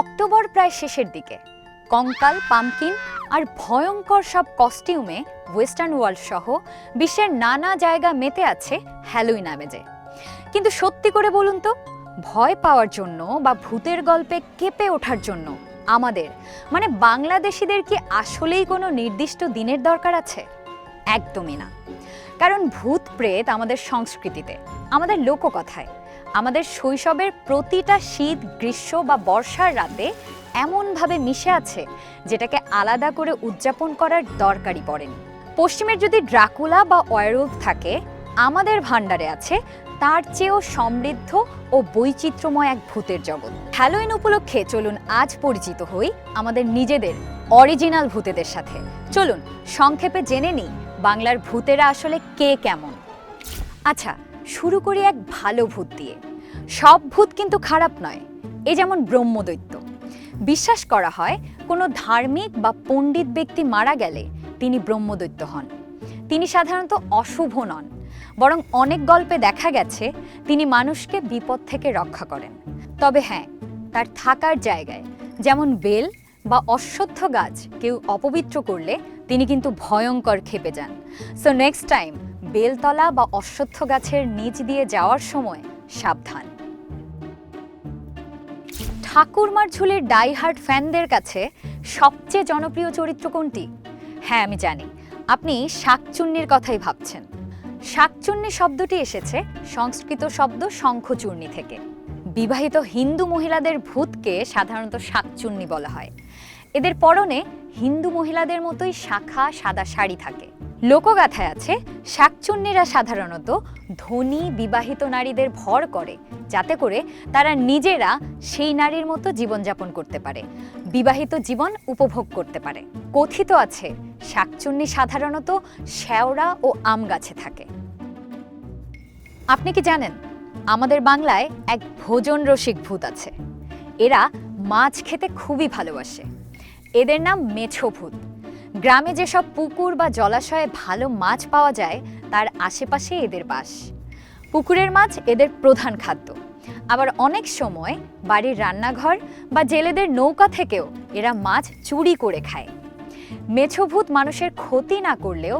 October প্রায় শেষের দিকে। কঙ্কাল, পামকিন আর ভয়ঙ্কর সব কস্টিউমে ওয়েস্টার্ন ওয়ার্ল্ড সহ বিশ্বের নানা জায়গা মেতে আছে হ্যালোইন আমেজে। কিন্তু সত্যি করে বলুন তো, ভয় পাওয়ার জন্য বা ভূতের গল্পে কেঁপে ওঠার জন্য আমাদের মানে বাংলাদেশিদের কি আসলেই কোনো নির্দিষ্ট দিনের দরকার আছে? একদমই না। কারণ ভূত প্রেত আমাদের সংস্কৃতিতে, আমাদের লোককথায়, আমাদের শৈশবের প্রতিটা শীত, গ্রীষ্ম বা বর্ষার রাতে এমনভাবে মিশে আছে যেটাকে আলাদা করে উদযাপন করার দরকারই পড়েনি। পশ্চিমের যদি ড্রাকুলা বা ওয়ারুলফ থাকে, আমাদের ভাণ্ডারে আছে তার চেয়েও সমৃদ্ধ ও বৈচিত্র্যময় এক ভূতের জগৎ। হ্যালোইন উপলক্ষে চলুন আজ পরিচিত হই আমাদের নিজেদের অরিজিনাল ভূতেদের সাথে। চলুন, সংক্ষেপে জেনে নিই বাংলার ভূতেরা আসলে কে কেমন? আচ্ছা শুরু করি এক ভালো ভূত দিয়ে। সব ভূত কিন্তু খারাপ নয়, এ যেমন ব্রহ্মদৈত্য। বিশ্বাস করা হয়, কোনো ধার্মিক বা পণ্ডিত ব্যক্তি মারা গেলে তিনি ব্রহ্মদৈত্য হন। তিনি সাধারণত অশুভ নন, বরং অনেক গল্পে দেখা গেছে তিনি মানুষকে বিপদ থেকে রক্ষা করেন। তবে হ্যাঁ তার থাকার জায়গায়, যেমন বেল বা অশ্বত্থ গাছ কেউ অপবিত্র করলে তিনি কিন্তু ভয়ঙ্কর খেপে যান। সো নেক্সট টাইম বেলতলা বা অশ্বত্থ গাছের নিচ দিয়ে যাওয়ার সময় সাবধান। ঠাকুরমার ঝুলের ডাইহার্ট ফ্যানদের কাছে সবচেয়ে জনপ্রিয় চরিত্র কোনটি? হ্যাঁ আমি জানি। আপনি শাকচুন্নির কথাই ভাবছেন। শাকচুন্নি শব্দটি এসেছে সংস্কৃত শব্দ শঙ্খচূর্ণি থেকে। বিবাহিত হিন্দু মহিলাদের ভূতকে সাধারণত শাকচুন্নি বলা হয়। এদের পরনে হিন্দু মহিলাদের মতোই শাখা, সাদা শাড়ি থাকে। লোকগাথায় আছে, শাকচুন্নিরা সাধারণত ধনী, বিবাহিত নারীদের ভর করে, যাতে করে তারা নিজেরা সেই নারীর মতো জীবনযাপন করতে পারে, বিবাহিত জীবন উপভোগ করতে পারে। কথিত আছে, শাকচুন্নি সাধারণত শ্যাওড়া ও আম গাছে থাকে। আপনি কি জানেন, আমাদের বাংলায় এক ভোজন রসিক ভূত আছে। এরা মাছ খেতে খুবই ভালোবাসে। এদের নাম মেছো ভূত গ্রামে যেসব পুকুর বা জলাশয়ে ভালো মাছ পাওয়া যায়, তার আশেপাশে এদের বাস। পুকুরের মাছ এদের প্রধান খাদ্য। আবার অনেক সময় বাড়ির রান্নাঘর বা জেলেদের নৌকা থেকেও এরা মাছ চুরি করে খায়। মেছোভূত মানুষের ক্ষতি না করলেও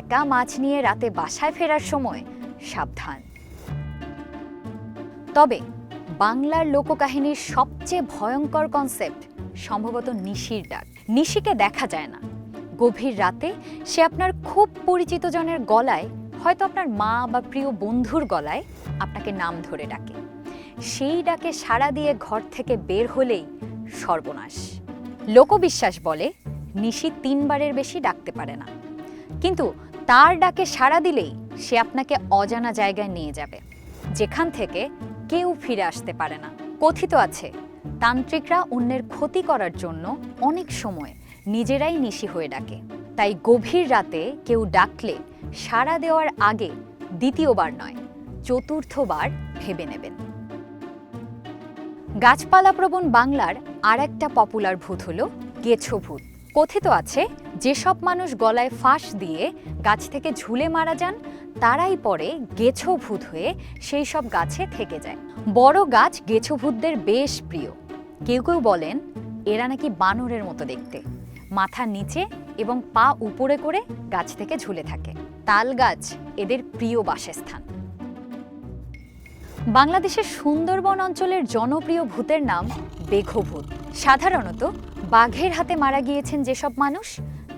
একা মাছ নিয়ে রাতে বাসায় ফেরার সময় সাবধান। তবে বাংলার লোককাহিনীর সবচেয়ে ভয়ঙ্কর কনসেপ্ট সম্ভবত নিশির ডাক। নিশিকে দেখা যায় না। গভীর রাতে সে আপনার খুব পরিচিত জনের গলায়, হয়তো আপনার মা বা প্রিয় বন্ধুর গলায় আপনাকে নাম ধরে ডাকে। সেই ডাকে সাড়া দিয়ে ঘর থেকে বের হলেই সর্বনাশ। লোকবিশ্বাস বলে, নিশি তিনবারের বেশি ডাকতে পারে না। কিন্তু তার ডাকে সাড়া দিলেই সে আপনাকে অজানা জায়গায় নিয়ে যাবে। যেখান থেকে কেউ ফিরে আসতে পারে না। কথিত আছে তান্ত্রিকরা অন্যের ক্ষতি করার জন্য অনেক সময় নিজেরাই নিশি হয়ে ডাকে। তাই গভীর রাতে কেউ ডাকলে সাড়া দেওয়ার আগে দ্বিতীয়বার নয়, চতুর্থবার ভেবে নেবেন। গাছপালাপ্রবণ বাংলার আর একটা পপুলার ভূত হল গেছো ভূত কথিত আছে, যেসব মানুষ গলায় ফাঁস দিয়ে গাছ থেকে ঝুলে মারা যান, তারাই পরে গেছো ভূত হয়ে সেই সব গাছে থেকে যায়। বড় গাছ গেছো ভূতদের বেশ প্রিয়। কেউ কেউ বলেন, এরা নাকি বানরের মতো দেখতে। মাথা নিচে এবং পা উপরে করে গাছ থেকে ঝুলে থাকে। তাল গাছ এদের প্রিয় বাসস্থান। বাংলাদেশের সুন্দরবন অঞ্চলের জনপ্রিয় ভূতের নাম বেঘভূত। সাধারণত বাঘের হাতে মারা গিয়েছেন যেসব মানুষ,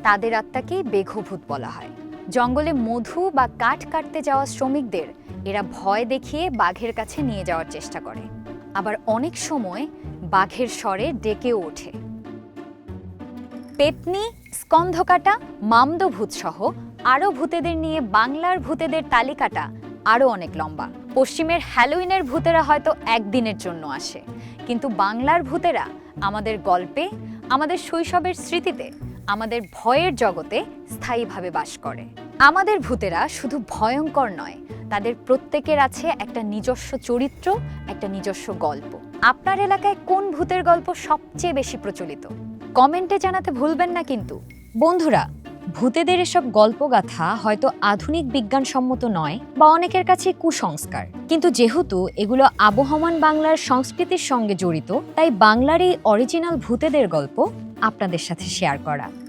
তাদের আত্মাকেই বেঘভূত বলা হয়। জঙ্গলে মধু বা কাঠ কাটতে যাওয়া শ্রমিকদের এরা ভয় দেখিয়ে বাঘের কাছে নিয়ে যাওয়ার চেষ্টা করে। আবার অনেক সময় বাঘের স্বরে ডেকেও ওঠে। পেতনি, স্কন্ধকাটা মামদভূত সহ আরও ভূতেদের নিয়ে বাংলার ভূতেদের তালিকাটা আরও অনেক লম্বা। পশ্চিমের হ্যালোইনের ভূতেরা হয়তো একদিনের জন্য আসে, কিন্তু বাংলার ভূতেরা আমাদের গল্পে আমাদের শৈশবের স্মৃতিতে, আমাদের ভয়ের জগতে স্থায়ীভাবে বাস করে। আমাদের ভূতেরা শুধু ভয়ঙ্কর নয়, তাদের প্রত্যেকের আছে একটা নিজস্ব চরিত্র, একটা নিজস্ব গল্প। আপনার এলাকায় কোন ভূতের গল্প সবচেয়ে বেশি প্রচলিত? কমেন্টে জানাতে ভুলবেন না কিন্তু। বন্ধুরা ভূতেদের এসব গল্পগাথা হয়তো আধুনিক বিজ্ঞানসম্মত নয় বা অনেকের কাছে কুসংস্কার। কিন্তু যেহেতু এগুলো আবহমান বাংলার সংস্কৃতির সঙ্গে জড়িত, তাই বাংলার এই অরিজিনাল ভূতেদের গল্প আপনাদের সাথে শেয়ার করা।